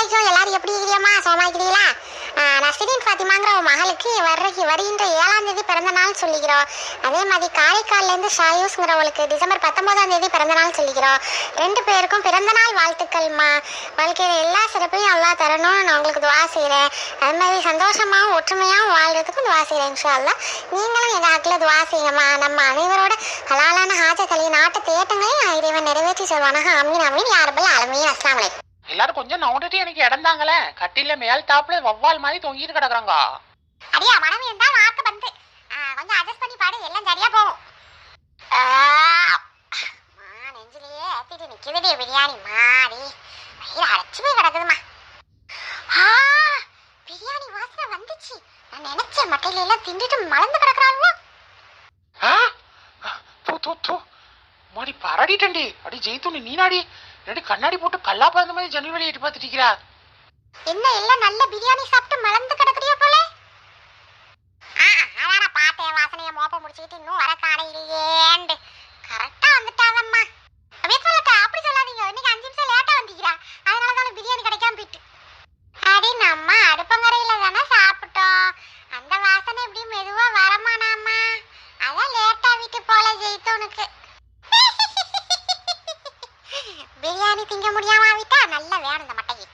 வலைக்கும் எல்லாரும் எப்படி இருக்கிறியம்மா சோமாக்கிறீங்களா நஸ்ரீன் ஃபாத்திமாங்கிற உன் மகளுக்கு வர்றக்கு வருகின்ற ஏழாம் தேதி பிறந்த நாள் சொல்லிக்கிறோம். அதே மாதிரி காரைக்கால்லேருந்து ஷாயூஸ்ங்கிறவளுக்கு டிசம்பர் பத்தொன்பதாம் தேதி பிறந்த நாள் சொல்லிக்கிறோம். ரெண்டு பேருக்கும் பிறந்த நாள் வாழ்த்துக்கள்மா. வாழ்க்கையில் எல்லா சிறப்பையும் எல்லாம் தரணும்னு நான் உங்களுக்கு துவா செய்கிறேன் அது மாதிரி சந்தோஷமாகவும் ஒற்றுமையாகவும் வாழ்கிறதுக்கும் துவா செய்கிறேன் இன்ஷா அல்லா நீங்களும் எங்கள் ஹக்கில் துவா செய்யுங்கம்மா. நம்ம அனைவரோட ஹலாலான ஹாஜர்களையும் நாட்டு தேட்டங்களையும் இறைவன் நிறைவேற்றி சொல்வானாக. அமீன் அமீன் யாரபல் அலமீன் அஸ்லாம் எல்லாரும் கொஞ்சம் நவுண்டுட்டு எனக்கு இடம் தாங்களே கட்டில மேல் டாப்ல வவ்வால் மாதிரி தொங்கிட்டு கிடக்குறாங்க. அடியா மனம் இருந்தா வாக்கு வந்து கொஞ்சம் அட்ஜஸ்ட் பண்ணி பாடு எல்லாம் சரியா போகும். நெஞ்சிலேயே ஏத்திட்டு நிக்குதுடி பிரியாணி மாடி வயிறு அடைச்சு போய் கிடக்குதுமா பிரியாணி வாசனை வந்துச்சு. நான் நினைச்ச மட்டையில எல்லாம் திண்டுட்டு மலர்ந்து கிடக்குறாளுவோ. ஆ? தூ தூ தூ. மாடி பரடிட்டண்டி அடி ஜெயித்துணி நீனாடி. ரெண்டு கண்ணாடி போட்டு கல்லா பறந்த மாதிரி ஜன்னல் வெளியே எட்டு பார்த்துட்டு என்ன எல்லாம் நல்ல பிரியாணி சாப்பிட்டு மலர்ந்து கிடக்குறியா போல? ஆ, பார்த்தேன் வாசனையை மோப்ப முடிச்சுக்கிட்டு இன்னும் வர காணையிலேயேண்டு கரெக்டா வந்துட்டாவம்மா அப்படியே சொல்லக்கா அப்படி சொல்லாதீங்க இன்னைக்கு அஞ்சு நிமிஷம் லேட்டா வந்திக்கிறா அதனால தானே பிரியாணி கிடைக்காம போயிட்டு அடி நம்ம அடுப்பங்கரையில தானே சாப்பிட்டோம் அந்த வாசனை இப்படி மெதுவா வரமானாமா அதான் லேட்டா வீட்டு போல ஜெயித்தவனுக்கு பிரியாணி திங்க முடியாம விட்டா நல்லா வேணும் இந்த மட்டைக்கு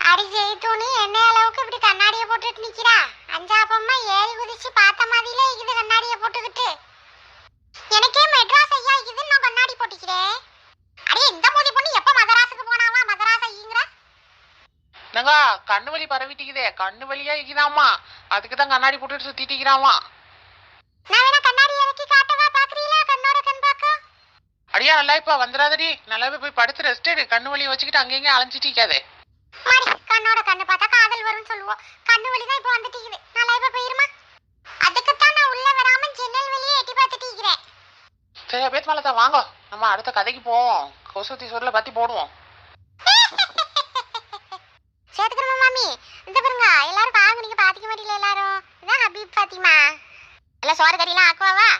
அடி ஜெயித்தோனி என்ன அளவுக்கு இப்படி கண்ணாடியை போட்டுட்டு நிக்கிறா அஞ்சாப்பம்மா ஏறி குதிச்சு பார்த்த மாதிரிலே இது கண்ணாடியை போட்டுக்கிட்டு எனக்கே மெட்ராஸ் ஐயா இது நான் கண்ணாடி போட்டுக்கிறேன் அடே இந்த மோதி பொண்ணு எப்ப மதராசுக்கு போனாவா மதராஸ் ஐயங்கிற என்னங்க கண்ணு வலி பரவிட்டிக்குதே. கண்ணு வலியா இருக்குதாமா அதுக்கு தான் கண்ணாடி போட்டுட்டு சுத்திட்டு இருக்கிறாமா அடியா நல்லா இப்ப வந்துடாதடி நல்லாவே போய் படுத்து ரெஸ்ட் எடு. கண்ணு வலியை வச்சுக்கிட்டு அங்கங்க அலைஞ்சிட்டு இருக்காதே கண்ணோட கண்ணு பார்த்தா காதல் வரும்னு சொல்லுவோம். கண்ணு வலி தான் இப்போ வந்துட்டீங்குது நான் இப்ப போயிருமா? அதுக்குத்தான் நான் உள்ள வராம ஜன்னல் வெளியே எட்டி பார்த்துட்டு இருக்கிறேன் சரி பேத் மேலதான் வாங்க. நம்ம அடுத்த கதைக்கு போவோம். கொசுத்தி சோறுல பத்தி போடுவோம் சேர்த்துக்கிறோமா மாமி இந்த பாருங்க எல்லாரும் பாருங்க நீங்க பாத்திக்க மாட்டீங்களா எல்லாரும் எப்படி பாத்திமா. எல்லாம் சோறு கறிலாம் ஆக்குவாவா?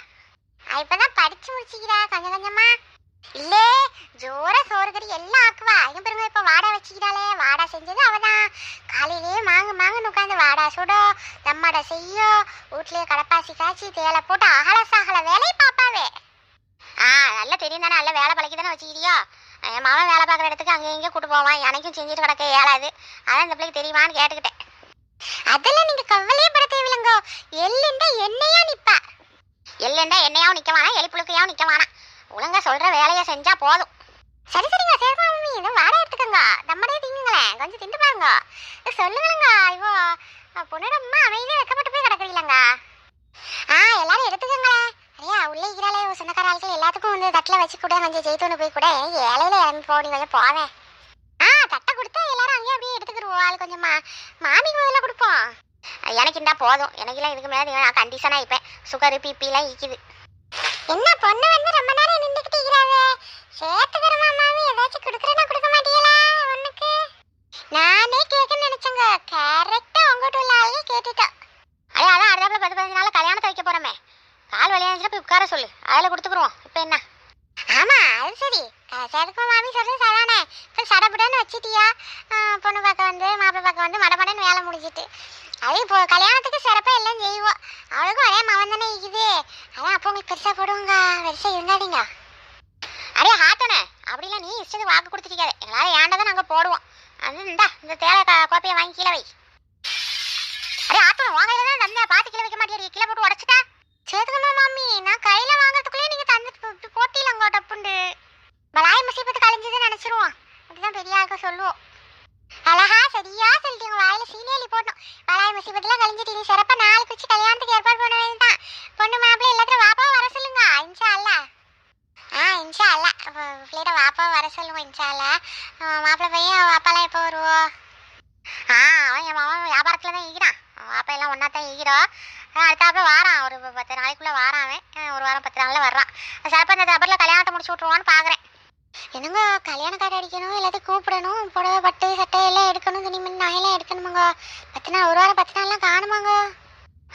இப்பதான் படிச்சு முடிச்சுக்கிறா கொஞ்சம் கொஞ்சமா. இல்ல ஜோரா சோறு கறி எல்லாம் ஆக்குவா. இங்க பெருமை இப்ப வாடா வச்சுக்கிறாளே. வாடா செஞ்சது அவதான். காலையிலேயே மாங்கு மாங்குன்னு உட்காந்து வாடா சுடோ தம்மாடா செய்யோ. வீட்லயே கடப்பாசி காய்ச்சி தேலை போட்டு அகல சகல வேலையை பாப்பாவே. ஆ நல்லா தெரியும் தானே. நல்ல வேலை பழக்கி தானே வச்சுக்கிறியோ? என் மாமன் வேலை பார்க்குற இடத்துக்கு அங்கே இங்கே கூட்டு போவான். எனக்கும் செஞ்சுட்டு கிடக்க ஏழாது. அதான் இந்த பிள்ளைக்கு தெரியுமான்னு கேட்டுக்கிட்டேன். அதெல்லாம் நீங்க கவலையே பட தேவையில்லைங்கோ எள்ளுண்டா என்னையா நிப்பா. எள்ளுண்டா என்னையாவும் நிக்க வேணாம் எலிப்புழுக்கையாவும் நிக்க வேணாம் ஒழுங்கா சொல்ற வேலையை செஞ்சா போதும். சரி சரிங்க சரி மம்மி இதுவும் வாடகை எடுத்துக்கோங்க. நம்மளே திங்குங்களேன். கொஞ்சம் திண்டு பாருங்க. சொல்லுங்களேங்க ஐயோ. பொண்ணுடம்மா அமைதியாக வைக்கப்பட்டு போய் கிடக்குறீங்களங்க ஆ எல்லாரும் எடுத்துக்கோங்களேன் ஐயா உள்ளே இருக்கிறாலே ஒரு சொந்தக்கார ஆட்கள் எல்லாத்துக்கும் வந்து தட்டில் வச்சு கூட கொஞ்சம் ஜெயித்தோன்னு போய் கூட ஏழையில இறந்து இறங்கி போடி கொஞ்சம் போவேன் ஆ தட்டை கொடுத்தா எல்லாரும் அங்கேயே அப்படியே எடுத்துக்கிடுவோம் ஆள் மா மாமிக்கு முதல்ல கொடுப்போம். எனக்கு இருந்தா போதும். எனக்குலாம் இதுக்கு மேலே நான் கண்டிஷனாக இருப்பேன் சுகரு பிபிலாம் இக்குது. என்ன பொண்ணு வந்து ரொம்ப நேரம் நின்றுக்கிட்டு இருக்கிறாவே சேர்த்துக்கிறமா மாமி ஏதாச்சும் கொடுக்குறேன்னா கொடுக்க மாட்டீங்களா உனக்கு நானே கேட்கன்னு நினைச்சேங்க கரெக்டாக உங்ககிட்ட உள்ள ஆளுங்க கேட்டுட்டோம் அடே அதான் அடுத்தாப்புல பத்து பதினஞ்சு நாள் கல்யாணத்தை வைக்க போறோமே கால் வலியாச்சுன்னா போய் உட்கார சொல்லு அதில் கொடுத்துக்குருவோம் இப்போ என்ன ஆமா அது சரி சேதுக்கும் மாமி சொல்றது சரிதானே இப்போ சடபுடன்னு வச்சிட்டியா ஆ, பொண்ணு பார்க்க வந்து மாப்பிள்ளை பார்க்க வந்து மடமடன்னு வேலை முடிஞ்சிட்டு அது இப்போ கல்யாணத்துக்கு சிறப்பாக எல்லாம் செய்வோம் அவளுக்கும் ஒரே தானே இருக்குது அதான் அப்போ உங்களுக்கு பெருசாக போடுவோங்க. பெருசாக இருந்தாடிங்க அடே ஹாத்தனே அப்படிலாம் நீ இஷ்டத்துக்கு வாக்கு கொடுத்துருக்காது எங்களால் ஏண்டா தான் நாங்கள் போடுவோம். அது இந்தா இந்த தேலை கோப்பையை வாங்கி கீழே வை. அடே ஆத்தனை வாங்கல தான் தந்தேன். பார்த்து கீழே வைக்க மாட்டேன் கீழே போட்டு உடச்சிட்டா? சேதுக்கம்மா மாமி. நான் கையில் வாங்குறதுக்குள்ளேயே நீங்க தந்துட்டு போட்டிலங்க டப்புண்டு. பலாய் முசீபத்து கழிஞ்சதுன்னு நினைச்சிருவோம். அப்படிதான் பெரிய ஆக்க சொல்லுவோம். அழகா சரியா சொல்லிட்டீங்க. வாயில சீனேலி போட்டோம். பலாய் முசீபத்துலாம் கழிஞ்சிட்டு நீ சிறப்பா நாளைக்கு வச்சு கல்யாணத்துக்கு ஏற்பாடு பண்ண வேண்டியதான் பொண்ணு மாப்பிள்ளை எல்லாத்தையும் வாப்பா வர சொல்லுங்க இன்ஷா அல்லா ஆ இன்ஷா அல்லா பிள்ளைகிட்ட வாப்பா வர சொல்லுவோம் இன்ஷா மாப்பிள்ளை பையன் வாப்பாலாம் எப்போ வருவோம் ஆ அவன் என் மாமா வியாபாரத்தில் தான் ஈகிறான். வாப்பா எல்லாம் ஒன்றா தான் ஈகிறோம் அடுத்தாப்புல வாரான். ஒரு பத்து நாளைக்குள்ளே வாரான் அவன். ஒரு வாரம் பத்து நாளில் வர்றான். சிறப்பாக இந்த தபரில் கல்யாணத்தை முடிச்சு விட்ருவான்னு பார்க்குறேன் என்னங்க கல்யாண கார்டு அடிக்கணும் எல்லாத்தையும் கூப்பிடணும் புடவை பட்டு சட்டை எல்லாம் எடுக்கணும் துணிமணி நகையெல்லாம் எடுக்கணுமாங்க. பத்து நாள் ஒரு வாரம் பத்து நாள்லாம் காணுமாங்க?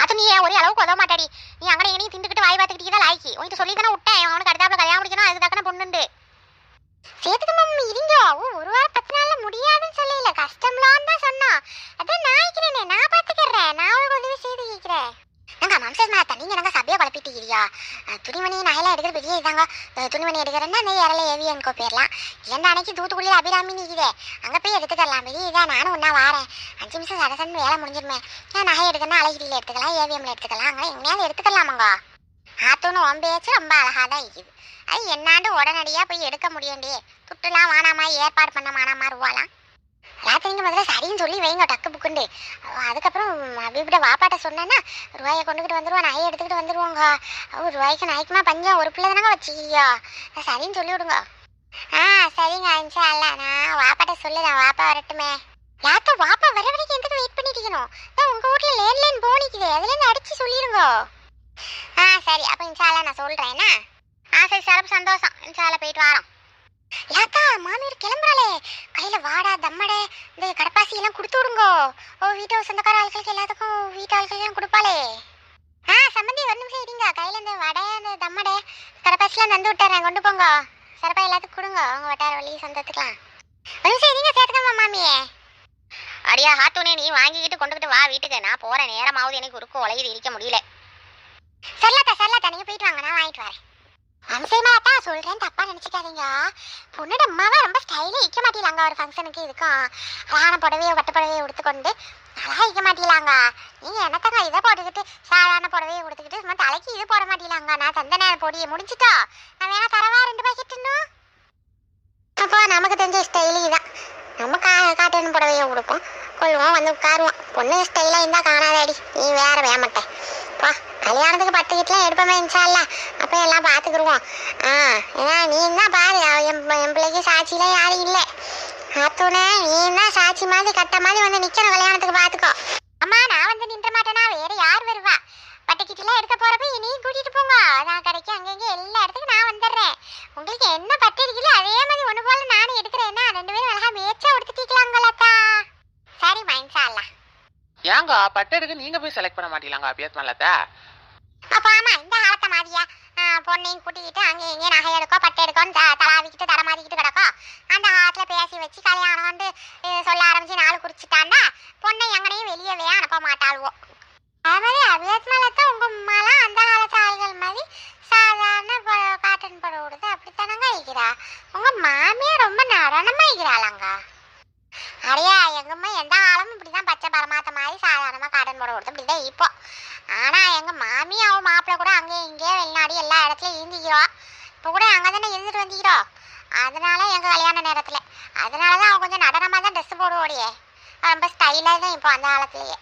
அது நீ ஏன் ஒரே அளவுக்கு உதவ மாட்டாடி? நீ அங்கே எங்கேயும் திண்டுக்கிட்டு வாய் பார்த்துக்கிட்டீங்க தான் லாய்க்கு? உன்கிட்ட சொல்லி தானே விட்டேன் அவனுக்கு அடுத்தாப்புல கல்யாணம் முடிக்கணும் அதுக்கு தக்கன பொண்ணுண்டு. சேதுக்கு மாமா இருங்க. அவ ஒரு வாரம் பத்து நாளில் முடியாதுன்னு சொல்லல. கஷ்டம்லாம் தான் சொன்னா. அதான் நான் இருக்கிறேனே நான் பாத்துக்கறேன். நான் உங்களுக்கு உதவி செய்து கேட்கிறேன் நாங்க மாம்சஸ் மாத்தா நீங்க நாங்க சபையை குழப்பிட்டீரியா துணிமணி நகையெல்லாம் எடுக்கிற பெரிய இதாங்க. துணிமணி எடுக்கிறேன்னா அந்த இறல ஏவி எனக்கோ பேர்லாம் இல்லைன்னா அன்னைக்கு தூத்துக்குடியில் அபிராமி நிற்குதே அங்கே போய் எடுத்துக்கலாம் பெரிய இதான் நானும் ஒன்றா வாரேன். அஞ்சு நிமிஷம் சடசன்னு வேலை முடிஞ்சிருமே. நான் நகை எடுக்கணும்னா அழகிரியில் எடுத்துக்கலாம் ஏவிஎம்ல எடுத்துக்கலாம். அங்கே எங்கேயாவது எடுத்துக்கலாமாங்க? ஆத்தோன்னு ஒம்பேச்சு ரொம்ப அழகாக தான் இருக்குது. அது என்னாண்டு உடனடியாக போய் எடுக்க முடியண்டே துட்டுலாம் வானாமா ஏற்பாடு பண்ண மானாமா ரூபாலாம். ராத்திரிங்க முதல்ல சரின்னு சொல்லி வைங்க டக்கு புக்குண்டு. அதுக்கப்புறம் அப்படிப்பட்ட வாப்பாட்ட சொன்னேன்னா ரூபாயை கொண்டுக்கிட்டு வந்துடுவோம் நகையை எடுத்துக்கிட்டு வந்துடுவோங்க அவ ரூபாய்க்கு நாய்க்குமா பஞ்சம் ஒரு பிள்ளை தானங்க வச்சுக்கியோ சரின்னு சொல்லி விடுங்க. ஆ சரிங்க அஞ்சா அல்ல நான் வாப்பாட்ட சொல்லுதான் வாப்பா வரட்டுமே. யாத்தா வாப்பா வர வரைக்கும் எதுக்கு வெயிட் பண்ணிட்டு இருக்கணும்? உங்கள் உங்க வீட்ல லேன் போனிக்குது அதுலேருந்து அடிச்சு சொல்லிருங்க. ஆ சரி. அப்போ இன்ஷால நான் சொல்றேன். என்ன? ஆ சரி சிறப்பு சந்தோஷம். இன்ஷால போயிட்டு வரோம். யாத்தா மாமியார் கிளம்புறாளே. கையில வாடா தம்மடை. இந்த கடப்பாசி எல்லாம் கொடுத்து விடுங்கோ. ஓ வீட்டு சொந்தக்கார ஆட்களுக்கு எல்லாத்துக்கும் வீட்டு ஆட்களுக்கு கொடுப்பாளே. ஆ சம்மந்தி ஒரு நிமிஷம் இருங்க. கையில இந்த வடை இந்த தம்மடை கடப்பாசிலாம் தந்து விட்டுறேன். கொண்டு போங்க. சிறப்பா எல்லாத்துக்கும் கொடுங்க. உங்க வட்டார வழி சொந்தத்துக்கலாம் ஒரு நிமிஷம் இருங்க சேர்த்துக்கம்மா மாமியே. அடியா ஹாத்தூனே நீ வாங்கிக்கிட்டு கொண்டுக்கிட்டு வா வீட்டுக்கு. நான் போற நேரமாவது எனக்கு உருக்கு உலகிது இருக்க முடியல. சரிலாத்தா சரிலாத்தா நீங்க போயிட்டு வாங்க நான் வாங்கிட்டு வரேன். அம்சைமாத்தா சொல்றேன் தப்பா நினைச்சுக்காதீங்க. பொண்ணோட அம்மாவா ரொம்ப ஸ்டைலே இக்க மாட்டீங்களாங்க ஒரு ஃபங்க்ஷனுக்கு இருக்கும் அழகான புடவையோ பட்டு புடவையோ உடுத்துக்கொண்டு அழகா இக்க மாட்டீங்களாங்க. நீங்க என்னத்தங்க இதை போட்டுக்கிட்டு சாதாரண புடவையை உடுத்துக்கிட்டு சும்மா தலைக்கு இது போட மாட்டீங்களாங்க? நான் தந்த நேரம் பொடியை முடிச்சிட்டோ நான் வேணா தரவா ரெண்டு பாக்கெட் இன்னும்? அப்போ நமக்கு தெரிஞ்ச ஸ்டைலி தான் நம்ம கா காட்டன் புடவையை உடுப்போம். கொள்வோம் வந்து உட்காருவோம். பொண்ணு ஸ்டைலாக இருந்தால் காணாதாடி. நீ வேற வேமாட்டேன் பா. கல்யாணத்துக்கு பத்து கிட்டலாம் எடுப்போமே இன்ஷால்ல அப்போ எல்லாம் பார்த்துக்குருவோம் ஆ ஏன்னா நீ தான் பாரு என் என் பிள்ளைக்கு சாட்சிலாம் யாரும் இல்லை. அத்துணே நீ தான் சாட்சி மாதிரி கட்ட மாதிரி வந்து நிற்கணும் கல்யாணத்துக்கு பார்த்துக்கோ அம்மா நான் வந்து நின்ற மாட்டேனா? வேற யார் வருவா? பட்டுக்கிட்டலாம் எடுக்க போகிறப்ப இனியும் கூட்டிகிட்டு போங்க. நான் கடைக்கு அங்கங்கே எல்லா இடத்துக்கும் நான் வந்துடுறேன். உங்களுக்கு என்ன பட்டு இருக்குல்ல அதே மாதிரி ஒன்று போல நானும் எடுக்கிறேன்னா ரெண்டு பேரும் அழகாக மேய்ச்சா உடுத்திக்கலாங்களா சரி மைன்சாலா ஏங்க பட்டு எடுக்க நீங்கள் போய் செலக்ட் பண்ண மாட்டீங்களாங்க அபியாஸ் மல்லத்தை அப்போ ஆமா இந்த காலத்தை மாதிரியா? பொண்ணையும் கூட்டிக்கிட்டு அங்கே இங்கே நகை எடுக்கோ பட்டு எடுக்கோன்னு த- தலாவிக்கிட்டு தடமாதிக்கிட்டு கிடக்கும் அந்த காலத்தில் பேசி வச்சு கல்யாணம் வந்து சொல்ல ஆரம்பிச்சு நாள் குறிச்சிட்டாண்டா பொண்ணை எங்கனையும் வெளியவே அனுப்ப மாட்டாள்வோ. அது மாதிரி அபியாத் உங்கள் உமாலாம் அந்த காலத்து ஆள்கள் மாதிரி சாதாரண காட்டன் படம் விடுது அப்படித்தானங்க இருக்கிறா? உங்க மாமியார் ரொம்ப நடனமாக இருக்கிறாளாங்க. அடையா எங்கம்மா எந்த காலமும் இப்படிதான் பச்சை பரமாத்த மாதிரி சாதாரணமாக காட்டன் படம் விடுது இப்படி தான் இப்போ ஆனா எங்க மாமி அவ மாப்பிள்ளை கூட அங்கே இங்கே வெளிநாடு எல்லா இடத்துலயும் இருந்துக்கிறோம் இப்போ கூட அங்கே தானே இருந்துட்டு வந்திக்கிறோம் அதனால எங்க கல்யாண நேரத்துல. அதனாலதான் அவன் கொஞ்சம் நடனமா தான் ட்ரெஸ் போடுவோடியே. ரொம்ப ஸ்டைலாக தான் இப்போ அந்த காலத்துலயே.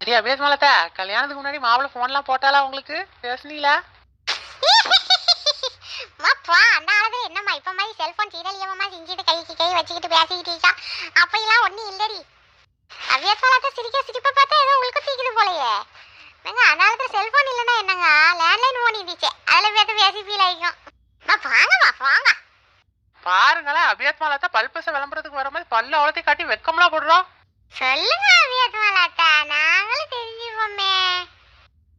சரி அபியாத் மல்லத்தா கல்யாணத்துக்கு முன்னாடி மாப்பிள்ளை ஃபோன்லாம் போட்டாலா உங்களுக்கு? பேசுனீங்களா? மாப்பா அந்த காலத்துல என்னம்மா இப்ப மாதிரி செல்போன் சீரலியமா செஞ்சுட்டு கைக்கு கை வச்சுக்கிட்டு பேசிக்கிட்டு இருக்கா. அப்பெல்லாம் ஒண்ணும் இல்லடி. அவ்வியசாலத்தை சிரிக்க சிரிப்ப பார்த்தா ஏதோ உங்களுக்கு தீக்குது போலயே. என்னங்க அந்த காலத்துல செல்போன் இல்லைன்னா என்னங்க? லேண்ட்லைன் ஃபோன் இருந்துச்சு. அதுல பேத்து பேசி ஃபீல் ஆகிக்கும் மா வாங்கம்மா வாங்க. பாருங்களேன் அபியாத் மல்லத்தா பல்பச விளம்பரத்துக்கு வர மாதிரி பல்ல அவ்வளோத்தையும் காட்டி வெக்கம்லாம் போடுறோம். சொல்லுங்க அபியத்மாலாத்தா நாங்களும் தெரிஞ்சுப்போமே.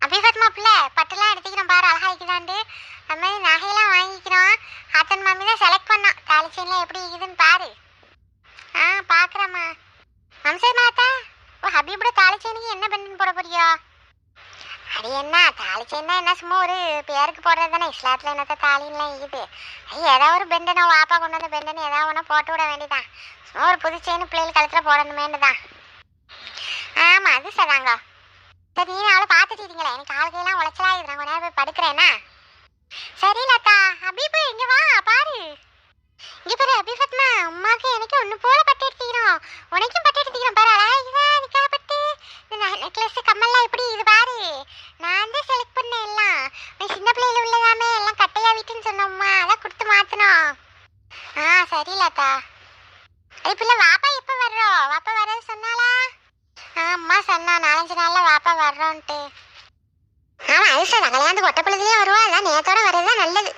அபியத்மா பிள்ளை பட்டுலாம் எடுத்துக்கிறோம் பாரு அழகா இருக்குதாண்டு அது மாதிரி நகையெல்லாம் வாங்கிக்கிறோம் அத்தன் மாமி தான் செலக்ட் பண்ணோம் தாலி செயின்லாம் எப்படி இருக்குதுன்னு பாரு ஆ பார்க்குறேம்மா அம்சை மாத்தா ஓ ஹபீபோட தாலி செயினுக்கு என்ன பெண்ணுன்னு போட போறியோ அது என்ன தாலி செயின்னா என்ன சும்மா ஒரு பேருக்கு போடுறது தானே? இஸ்லாத்துல என்னத்த தாலின்லாம் இருக்குது? ஏதாவது ஒரு பெண்டனை வாப்பா கொண்டு வந்து பெண்டனை ஏதாவது ஒன்று போட்டு விட வேண்டியதான் சும்மா ஒரு புது செயின் பிள்ளைகள் கழுத்துல போடணுமேண்டுதான் ஆமாம் அது சதாங்க சரி நீ அவளை பார்த்துட்டீங்களே எனக்கு ஆளுகையெல்லாம் உழைச்சலாகுது நான் கொஞ்ச நேரம் போய் படுக்கிறேன்னா சரி லதா. ஹபீபு இங்க வா பாரு. இங்கே பாரு அபிஃபத்மா அம்மாவுக்கு எனக்கு ஒன்று போல பட்டு எடுத்துக்கிறோம். உனக்கும் பட்டு எடுத்துக்கிறோம். பாரு அழகாக பட்டு. இந்த நெக்லஸ் கம்மல்லாம் எப்படி இது பாரு நான் தான் செலக்ட் பண்ணேன் எல்லாம் நீ சின்ன பிள்ளையில உள்ளதாமே எல்லாம் கட்டையா விட்டுன்னு சொன்னோம்மா அதான் கொடுத்து மாத்தணும் ஆ சரி லதா அது பிள்ளை வாப்பா எப்போ வர்றோம் வாப்பா வர்றது சொன்னாலா அம்மா சொன்னா நாலஞ்சு நாள்ல வாப்பா வர்றோன்ட்டு. ஆமா அது சார். கல்யாணத்துக்கு ஒட்ட பொழுதுலயே வருவா அதான் நேத்தோட வர்றதுதான் நல்லது.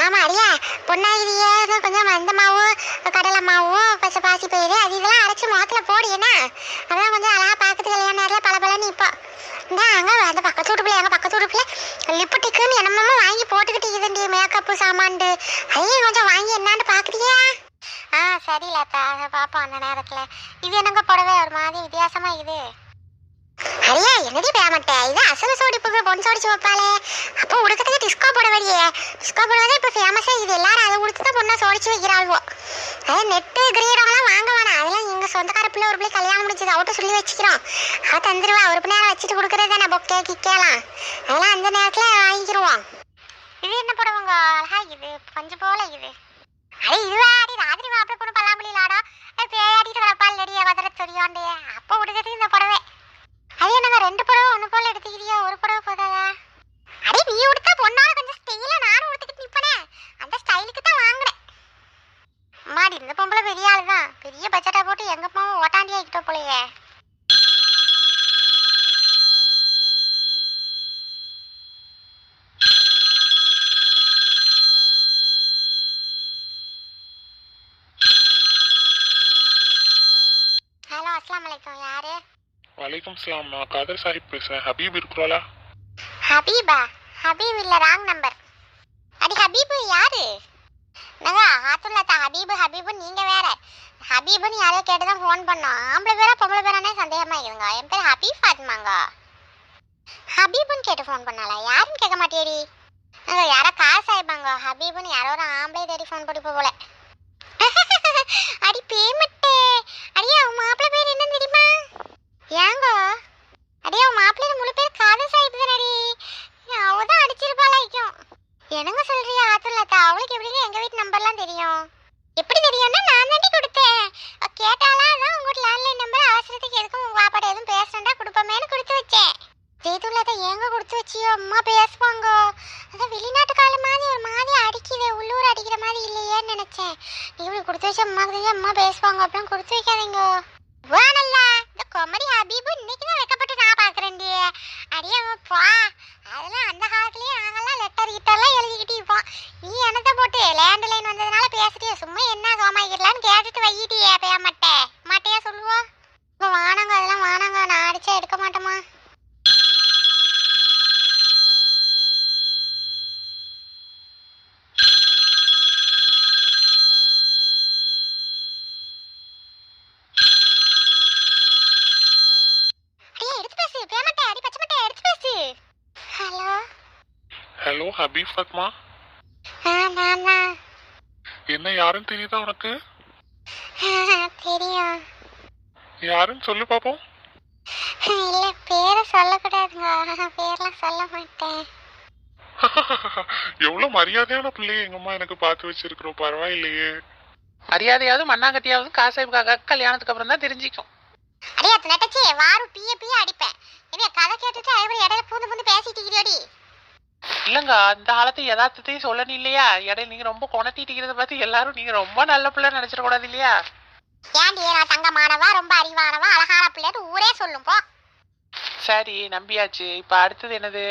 ஆமா அரியா பொண்ணாகிரியே கொஞ்சம் மந்த மாவு கடலை மாவு பச்சை பாசி பயிறு அது இதெல்லாம் அரைச்சு முகத்துல போடு என்ன? அதான் கொஞ்சம் அழகா பார்க்கறது கல்யாண நேரத்தில் பல பலன்னு இப்போ இந்த அங்க அந்த பக்கத்து வீட்டு பிள்ளை எங்க பக்கத்து வீட்டு பிள்ளை. லிப்டிக்குன்னு என்னமோ வாங்கி போட்டுக்கிட்டு இதுண்டி மேக்கப்பு சாமான்டு அதையும் கொஞ்சம் வாங்கி என்னான்னு பாக்குறியா ஆ சரி லதா பார்ப்போம் அந்த நேரத்தில். இது என்னங்க புடவை ஒரு மாதிரி வித்தியாசமா இது அடியே என்னடி பேமெண்ட் இது அசல சோடி புகழ் பொன் சோடிச்சு வைப்பாளே அப்போ உடுக்கத்துக்கு டிஸ்கோ போட வழியே. டிஸ்கோ போடுறதே இப்போ ஃபேமஸே இது எல்லாரும் அதை உடுத்து தான் பொண்ணை சோடிச்சு வைக்கிறாள்வோ. அதே நெட்டு கிரீடம்லாம் வாங்க வேணாம். அதெல்லாம் எங்கள் சொந்தக்கார பிள்ளை ஒரு பிள்ளை கல்யாணம் முடிச்சது அவட்ட சொல்லி வச்சுக்கிறோம். அவ தந்துருவா. ஒரு பிள்ளை நேரம் வச்சுட்டு கொடுக்குறது தானே பொக்கே கிக்கேலாம். அதெல்லாம் அந்த நேரத்தில் வாங்கிக்கிருவோம். இது என்ன போடுவாங்க? அழகா இது பஞ்சு போல இது அடே இதுவாடி ராத்திரி மாப்பிள்ளை பொண்ணு பல்லாங்குழி ஆடா பேயாடிட்டு கிடப்பால் லடிய வதர சொரியாண்டே அப்போ உடுக்கிறதுக்கு இந்த புடவை அது என்னங்க ரெண்டு புடவை ஒன்று போல எடுத்துக்கிறியா ஒரு புடவை போதாதா அடே நீ உடுத்தா பொண்ணால கொஞ்சம் ஸ்டைலா நானும் உடுத்துக்கிட்டு நிப்பனே அந்த ஸ்டைலுக்கு தான் வாங்கினேன் மாடி இந்த பொம்பளை பெரிய ஆளு தான் பெரிய பட்ஜெட்டா போட்டு எங்க போவோம் ஓட்டாண்டி ஆகிட்டோம் போலயே ஹலோ அஸ்ஸலாமு அலைக்கும் யாரு வலைக்கும் சலாம் நான் காதர் சாஹிப் பேசுறேன். ஹபீப் இருக்கிறாளா? ஹபீபா ஹபீப் இல்ல ராங் நம்பர் அடி ஹபீபு யாரு? நாங்க ஆத்துள்ளத்தா ஹபீபு ஹபீபு நீங்க வேற. ஹபீபுன்னு யாரையோ கேட்டு தான் ஃபோன் பண்ணோம். ஆம்பளை பேரா பொம்பளை பேரானே சந்தேகமா இருக்குங்க என் பேர் ஹபீப் ஃபாத்மாங்க ஹபீபுன்னு கேட்டு ஃபோன் பண்ணாளா? யாருன்னு கேட்க மாட்டேடி. நாங்க யாரோ காசு ஆயிப்பாங்க ஹபீபுன்னு யாரோ ஒரு ஆம்பளை தேடி ஃபோன் பண்ணிப்போ போல. அடி பேமட்டே. அடியா உன் மாப்பிள்ளை பேர் என்னன்னு தெரியுமா? ஏங்க? அடியே உன் மாப்பிள்ளையோட முழு பேர் காதல் சாஹிப் தானடி அவ தான் அடிச்சிருப்பாளாய்க்கும் என்னங்க சொல்றியா? ஆத்துலத்தா அவளுக்கு எப்படிங்க எங்க வீட்டு நம்பர்லாம் தெரியும்? எப்படி தெரியும்னா நான் தாண்டி கொடுத்து அவ கேட்டாலா அதான் உங்க லேண்ட்லைன் நம்பர் அவசரத்துக்கு எதுக்கும் உங்க பாப்பாட்ட எதுவும் பேசணும்டா கொடுப்போமேன்னு கொடுத்து வச்சேன் ஜெயதுல்லாத ஏங்க கொடுத்து வச்சியோ அம்மா பேசுவாங்க அதான் வெளிநாட்டு கால மாதிரி ஒரு மாதிரி அடிக்குது உள்ளூர் அடிக்கிற மாதிரி இல்லையேன்னு நினைச்சேன் நீ இப்படி கொடுத்து வச்ச அம்மா தெரிஞ்சு அம்மா பேசுவாங்க அப்படின்னு கொடுத்து வைக்காதீங்க வேணல்ல இந்த குமரி ஹபீபு இன்னைக்கு தான் வைக்கப்பட்டு நான் பார்க்குறேன்டி அடியே பா அதெல்லாம் அந்த காலத்துலயே நாங்கெல்லாம் லெட்டர் கிட்டெல்லாம் எழுதிக்கிட்டு இருப்போம் நீ என்னத்தை போட்டு லேண்ட் லைன் வந்ததுனால பேசுறிய சும்மா என்ன சோமாக்கிடலான்னு கேட்டுட்டு வையிட்டியே பேய மாட்டே மாட்டையா சொல்லுவோம் இப்போ வானாங்க அதெல்லாம் வானாங்க நான் அடிச்சா எடுக்க மாட்டோமா அடியே எடுத்து பேசு பேய மாட்டே அடி பச்சை மாட்டே எடுத்து பேசு ஹலோ ஹலோ ஹபீப் ஃபத்மா. ஆ நான் என்ன யாருன்னு தெரியுதா உனக்கு? தெரியும். யாருன்னு சொல்லு பாப்போம். இல்ல பேரை சொல்லக்கூடாதுங்க. பேர்லாம் சொல்ல மாட்டேன். எவ்வளவு மரியாதையான பிள்ளைய எங்க அம்மா எனக்கு பார்த்து வச்சிருக்கிறோம் பரவாயில்லையே. மரியாதையாவது மண்ணாங்கட்டியாவது காசாய்ப்புக்காக கல்யாணத்துக்கு அப்புறம் தான் தெரிஞ்சிக்கும். அடியே அது நட்டச்சி வாரு பிய பிய அடிப்பேன். என்ன கதை கேட்டுட்டு எப்படி இடையில பூந்து பூந்து பேசிட்டு இருக்கிறியோடி. இல்லைங்க அந்த காலத்து யதார்த்தத்தையும் சொல்லணும் இல்லையா? இடையில நீங்க ரொம்ப கொணட்டிட்டு பார்த்து எல்லாரும் நீங்க ரொம்ப நல்ல பிள்ளை நினைச்சிடக்கூடாது இல்லையா? ஏன்டி நான் தங்கமானவா? ரொம்ப அறிவானவா? அழகான பிள்ளைன்னு ஊரே சொல்லும் போ. சரி நம்பியாச்சு. இப்போ அடுத்தது என்னது?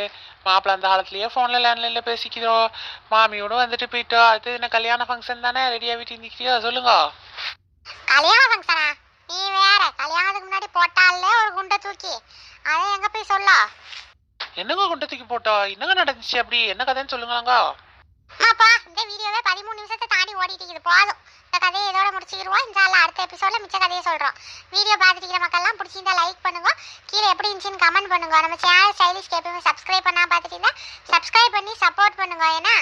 மாப்பிள்ளை அந்த காலத்துலயே ஃபோனில் லேண்ட்லைனில் பேசிக்கிறோம் மாமியோட வந்துட்டு போயிட்டோம் அடுத்தது என்ன கல்யாண ஃபங்க்ஷன் தானே? ரெடியாக வீட்டு நிற்கிறியோ சொல்லுங்க. கல்யாண ஃபங்க்ஷனா நீ வேற கல்யாணத்துக்கு முன்னாடி போட்டால ஒரு குண்டை தூக்கி. அதை எங்க போய் சொல்ல? என்னங்க கொண்டு தூக்கி போட்டோம் என்னங்க நடந்துச்சு அப்படி? என்ன கதைன்னு சொல்லுங்களாங்க? அப்பா இந்த வீடியோவே பதிமூணு நிமிஷத்தை தாண்டி ஓடிட்டு இருக்குது. போதும். இந்த கதையை இதோட முடிச்சுக்கிடுவோம் இந்த அடுத்த எபிசோட்ல மிச்ச கதையை சொல்றோம். வீடியோ பார்த்துருக்கிற மக்கள்லாம் பிடிச்சிருந்தா லைக் பண்ணுங்க. கீழே எப்படி இருந்துச்சுன்னு கமெண்ட் பண்ணுங்க. நம்ம சேனல் ஸ்டைலிஷ் எப்பயுமே சப்ஸ்கிரைப் பண்ணா பார்த்துட்டு சப்ஸ்கிரைப் பண்ணி சப்போர்ட் பண்ணுங்க. ஏன்னா